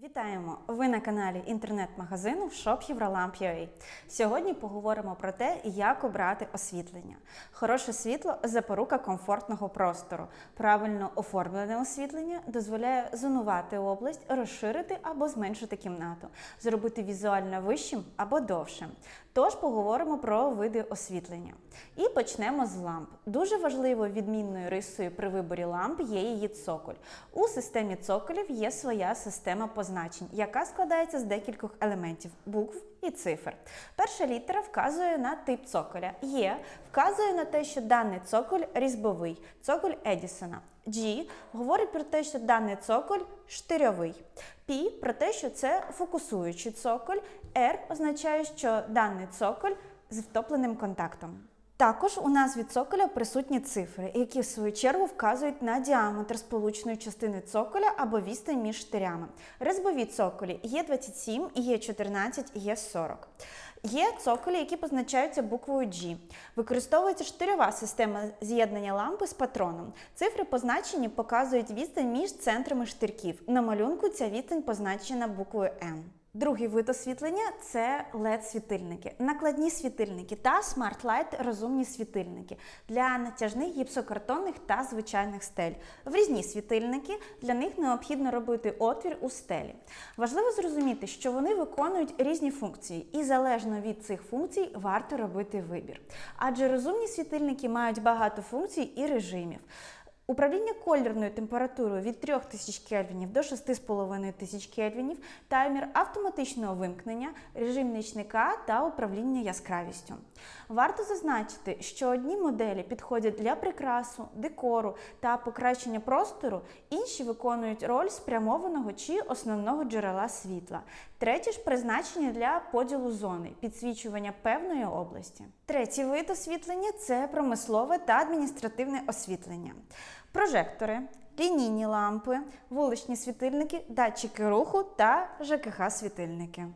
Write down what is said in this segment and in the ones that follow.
Вітаємо! Ви на каналі інтернет-магазину ShopYevrolamp.ua. Сьогодні поговоримо про те, як обрати освітлення. Хороше світло запорука комфортного простору. Правильно оформлене освітлення дозволяє зонувати область, розширити або зменшити кімнату, зробити візуально вищим або довшим. Тож поговоримо про види освітлення. І почнемо з ламп. Дуже важливою відмінною рисою при виборі ламп є її цоколь. У системі цоколів є своя система позначень, яка складається з декількох елементів букв і цифр. Перша літера вказує на тип цоколя. Є вказує на те, що даний цоколь різьбовий, цоколь Едісона. G говорить про те, що даний цоколь штирьовий. P про те, що це фокусуючий цоколь. R означає, що даний цоколь з втопленим контактом. Також у назві цоколя присутні цифри, які в свою чергу вказують на діаметр сполучної частини цоколя або відстань між штирями. Резьбові цоколі є 27, є 14, є 40. Є цоколі, які позначаються буквою G. Використовується штирьова система з'єднання лампи з патроном. Цифри позначені показують відстань між центрами штирків. На малюнку ця відстань позначена буквою N. Другий вид освітлення це LED-світильники, накладні світильники та Smart Light розумні світильники для натяжних гіпсокартонних та звичайних стель. Врізні світильники для них необхідно робити отвір у стелі. Важливо зрозуміти, що вони виконують різні функції, і залежно від цих функцій варто робити вибір. Адже розумні світильники мають багато функцій і режимів. Управління колірною температурою від 3000 кельвінів до 6500 кельвінів, таймер автоматичного вимкнення, режим нічника та управління яскравістю. Варто зазначити, що одні моделі підходять для прикрасу, декору та покращення простору, інші виконують роль спрямованого чи основного джерела світла. Треті ж призначені для поділу зони, підсвічування певної області. Третій вид освітлення це промислове та адміністративне освітлення. Прожектори, лінійні лампи, вуличні світильники, датчики руху та ЖКХ-світильники.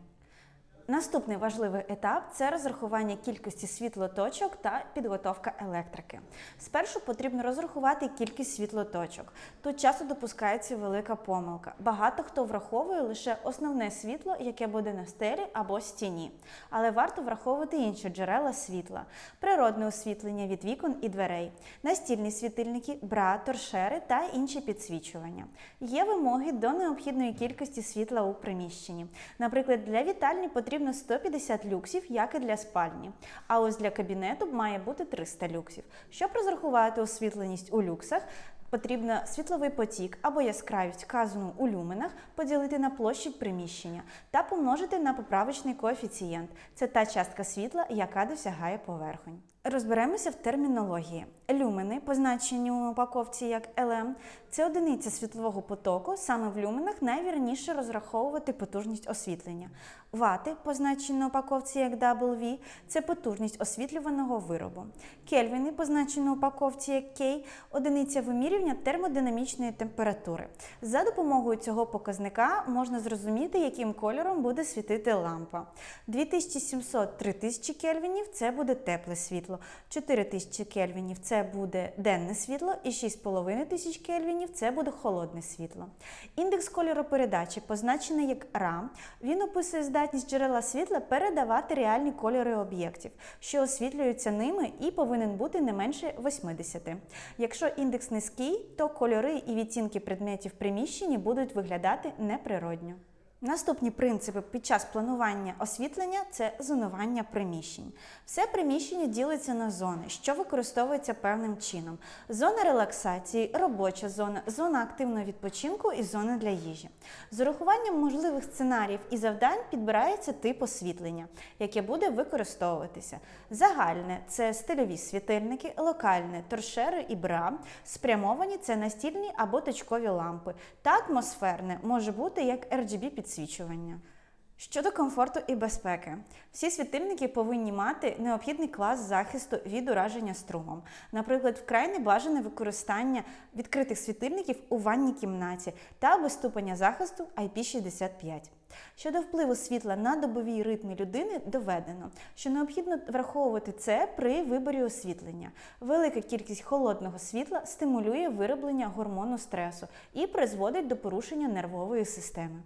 Наступний важливий етап це розрахування кількості світлоточок та підготовка електрики. Спершу потрібно розрахувати кількість світлоточок. Тут часто допускається велика помилка. Багато хто враховує лише основне світло, яке буде на стелі або стіні. Але варто враховувати інші джерела світла, природне освітлення від вікон і дверей, настільні світильники, бра, торшери та інші підсвічування. Є вимоги до необхідної кількості світла у приміщенні. Наприклад, для вітальні потрібно 150 люксів, як і для спальні. А ось для кабінету має бути 300 люксів. Щоб розрахувати освітленість у люксах, Потрібно світловий потік або яскравість, вказану у люменах, поділити на площадь приміщення та помножити на поправочний коефіцієнт. Це та частка світла, яка досягає поверхонь. Розберемося в термінології. Люмени, позначені у упаковці як LM, це одиниця світлового потоку. Саме в люменах найвірніше розраховувати потужність освітлення. Вати, позначені на упаковці як WV, це потужність освітлюваного виробу. Кельвіни, позначені на упаковці як K, одиниця вимірювання термодинамічної температури. За допомогою цього показника можна зрозуміти, яким кольором буде світити лампа. 2700-3000 кельвінів це буде тепле світло, 4000 кельвінів це буде денне світло, і 6500 кельвінів це буде холодне світло. Індекс кольоропередачі позначений як RA. Він описує здатність джерела світла передавати реальні кольори об'єктів, що освітлюються ними, і повинен бути не менше 80. Якщо індекс низький, то кольори і відтінки предметів в приміщенні будуть виглядати неприродньо. Наступні принципи під час планування освітлення це зонування приміщень. Все приміщення ділиться на зони, що використовується певним чином: зона релаксації, робоча зона, зона активного відпочинку і зона для їжі. З урахуванням можливих сценаріїв і завдань підбирається тип освітлення, яке буде використовуватися. Загальне це стильові світильники, локальне торшери і бра, спрямовані це настільні або точкові лампи, та атмосферне може бути як RGB підсвітлення підсвічування. Щодо комфорту і безпеки, всі світильники повинні мати необхідний клас захисту від ураження струмом. Наприклад, вкрай небажане використання відкритих світильників у ванній кімнаті та без ступеня захисту IP65. Щодо впливу світла на добові ритми людини доведено, що необхідно враховувати це при виборі освітлення. Велика кількість холодного світла стимулює вироблення гормону стресу і призводить до порушення нервової системи.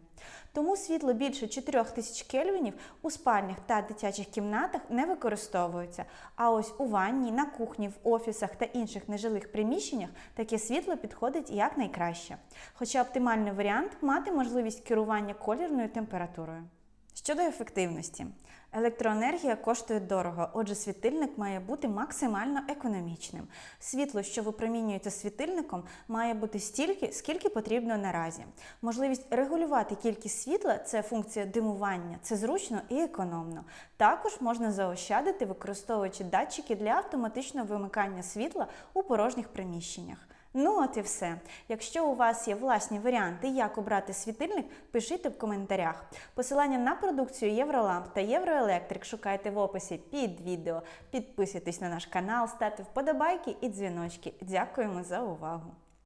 Тому світло більше 4000 кельвінів у спальнях та дитячих кімнатах не використовується. А ось у ванні, на кухні, в офісах та інших нежилих приміщеннях таке світло підходить якнайкраще. Хоча оптимальний варіант мати можливість керування колірною температурою. Щодо ефективності, електроенергія коштує дорого, отже, світильник має бути максимально економічним. Світло, що випромінюється світильником, має бути стільки, скільки потрібно наразі. Можливість регулювати кількість світла це функція димування, це зручно і економно. Також можна заощадити, використовуючи датчики для автоматичного вимикання світла у порожніх приміщеннях. Ну, от і все. Якщо у вас є власні варіанти, як обрати світильник, пишіть в коментарях. Посилання на продукцію Євроламп та Євроелектрик шукайте в описі під відео. Підписуйтесь на наш канал, ставте вподобайки і дзвіночки. Дякуємо за увагу!